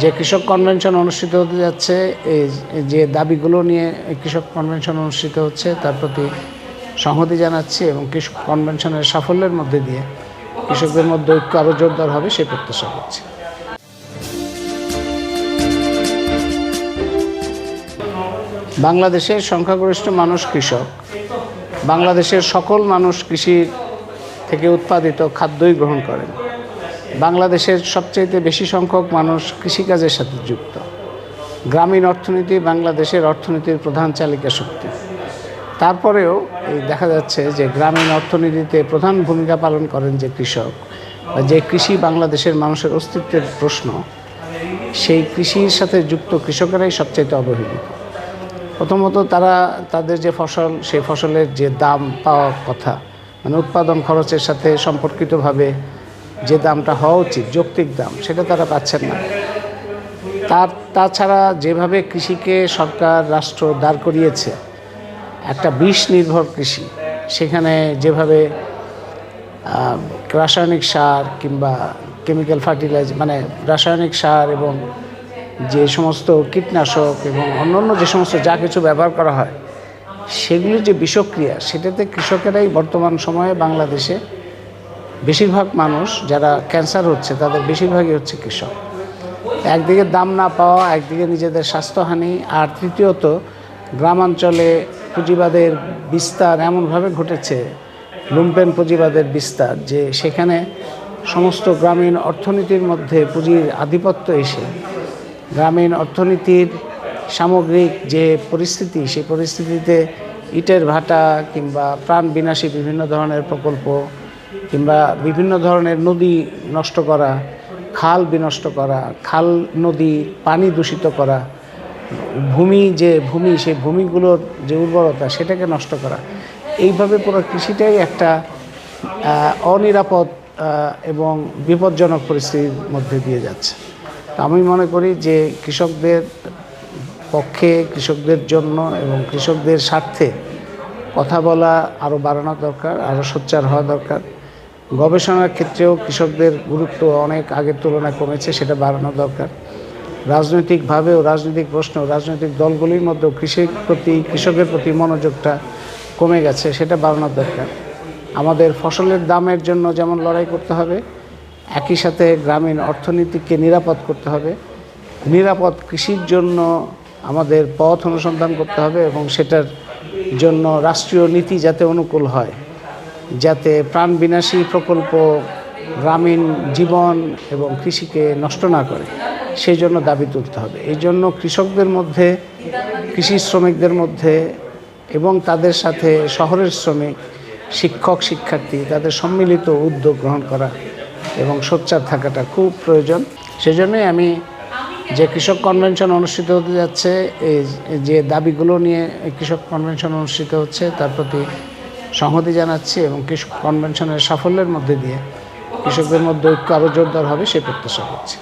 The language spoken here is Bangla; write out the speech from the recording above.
যে কৃষক কনভেনশন অনুষ্ঠিত হতে যাচ্ছে, এই যে দাবিগুলো নিয়ে কৃষক কনভেনশন অনুষ্ঠিত হচ্ছে, তার প্রতি সংহতি জানাচ্ছি এবং কৃষক কনভেনশনের সাফল্যের মধ্যে দিয়ে কৃষকদের মধ্যে ঐক্য আরও জোরদার হবে সেই প্রত্যাশা করছি। বাংলাদেশের সংখ্যাগরিষ্ঠ মানুষ কৃষক। বাংলাদেশের সকল মানুষ কৃষি থেকে উৎপাদিত খাদ্যই গ্রহণ করেন। বাংলাদেশের সবচাইতে বেশি সংখ্যক মানুষ কৃষিকাজের সাথে যুক্ত। গ্রামীণ অর্থনীতি বাংলাদেশের অর্থনীতির প্রধান চালিকা শক্তি। তারপরেও এই দেখা যাচ্ছে যে গ্রামীণ অর্থনীতিতে প্রধান ভূমিকা পালন করেন যে কৃষক, বা যে কৃষি বাংলাদেশের মানুষের অস্তিত্বের প্রশ্ন, সেই কৃষির সাথে যুক্ত কৃষকেরাই সবচাইতে অবহেলিত। প্রথমত তারা তাদের যে ফসল, সেই ফসলের যে দাম পাওয়ার কথা মানে উৎপাদন খরচের সাথে সম্পর্কিতভাবে যে দামটা হওয়া উচিত, যৌক্তিক দাম, সেটা তারা পাচ্ছেন না। তার, তাছাড়া যেভাবে কৃষিকে সরকার, রাষ্ট্র দাঁড় করিয়েছে, একটা বিষ নির্ভর কৃষি, সেখানে যেভাবে রাসায়নিক সার কিংবা কেমিক্যাল ফার্টিলাইজার মানে রাসায়নিক সার এবং যে সমস্ত কীটনাশক এবং অন্যান্য যে সমস্ত যা কিছু ব্যবহার করা হয়, সেগুলির যে বিষক্রিয়া, সেটাতে কৃষকেরাই বর্তমান সময়ে বাংলাদেশে বেশিরভাগ মানুষ যারা ক্যান্সার হচ্ছে, তাদের বেশিরভাগই হচ্ছে কৃষক। একদিকে দাম না পাওয়া, একদিকে নিজেদের স্বাস্থ্যহানি, আর তৃতীয়ত, গ্রামাঞ্চলে পুঁজিবাদের বিস্তার এমনভাবে ঘটেছে, লুম্পেন পুঁজিবাদের বিস্তার, যে সেখানে সমস্ত গ্রামীণ অর্থনীতির মধ্যে পুঁজির আধিপত্য এসে, গ্রামীণ অর্থনীতির সামগ্রিক যে পরিস্থিতি, সেই পরিস্থিতিতে ইটের ভাটা কিংবা প্রাণ বিনাশী বিভিন্ন ধরনের প্রকল্প কিংবা বিভিন্ন ধরনের নদী নষ্ট করা, খাল বিনষ্ট করা, খাল, নদী, পানি দূষিত করা, ভূমি যে ভূমি, সেই ভূমিগুলোর যে উর্বরতা সেটাকে নষ্ট করা। এইভাবে পুরো কৃষিটাই একটা অনিরাপদ এবং বিপজ্জনক পরিস্থিতির মধ্যে দিয়ে যাচ্ছে। আমি মনে করি যে কৃষকদের পক্ষে, কৃষকদের জন্য এবং কৃষকদের স্বার্থে কথা বলা আরও বাড়ানো দরকার আরও সোচ্চার হওয়া দরকার। গবেষণার ক্ষেত্রেও কৃষকদের গুরুত্ব অনেক আগের তুলনায় কমেছে, সেটা বাড়ানো দরকার। রাজনৈতিকভাবেও রাজনৈতিক প্রশ্ন, রাজনৈতিক দলগুলির মধ্যেও কৃষির প্রতি, কৃষকের প্রতি মনোযোগটা কমে গেছে, সেটা বাড়ানো দরকার। আমাদের ফসলের দামের জন্য যেমন লড়াই করতে হবে, একই সাথে গ্রামীণ অর্থনীতিকে নিরাপদ করতে হবে। নিরাপদ কৃষির জন্য আমাদের পথ অনুসন্ধান করতে হবে এবং সেটার জন্য রাষ্ট্রীয় নীতি যাতে অনুকূল হয়। যাতে প্রাণ বিনাশী প্রকল্প গ্রামীণ জীবন এবং কৃষিকে নষ্ট না করে, সেই জন্য দাবি তুলতে হবে। এই জন্য কৃষকদের মধ্যে, কৃষি শ্রমিকদের মধ্যে এবং তাদের সাথে শহরের শ্রমিক, শিক্ষক, শিক্ষার্থী, তাদের সম্মিলিত উদ্যোগ গ্রহণ করা এবং সোচ্চার থাকাটা খুব প্রয়োজন। সেজন্যই আমি যে কৃষক কনভেনশন অনুষ্ঠিত হতে যাচ্ছে, এই যে দাবিগুলো নিয়ে কৃষক কনভেনশন অনুষ্ঠিত হচ্ছে, তার প্রতি সংহতি জানাচ্ছি এবং কৃষক কনভেনশনের সাফল্যের মধ্যে দিয়ে কৃষকদের মধ্যে ঐক্য আরও জোরদার হবে সেই প্রত্যাশা করছি।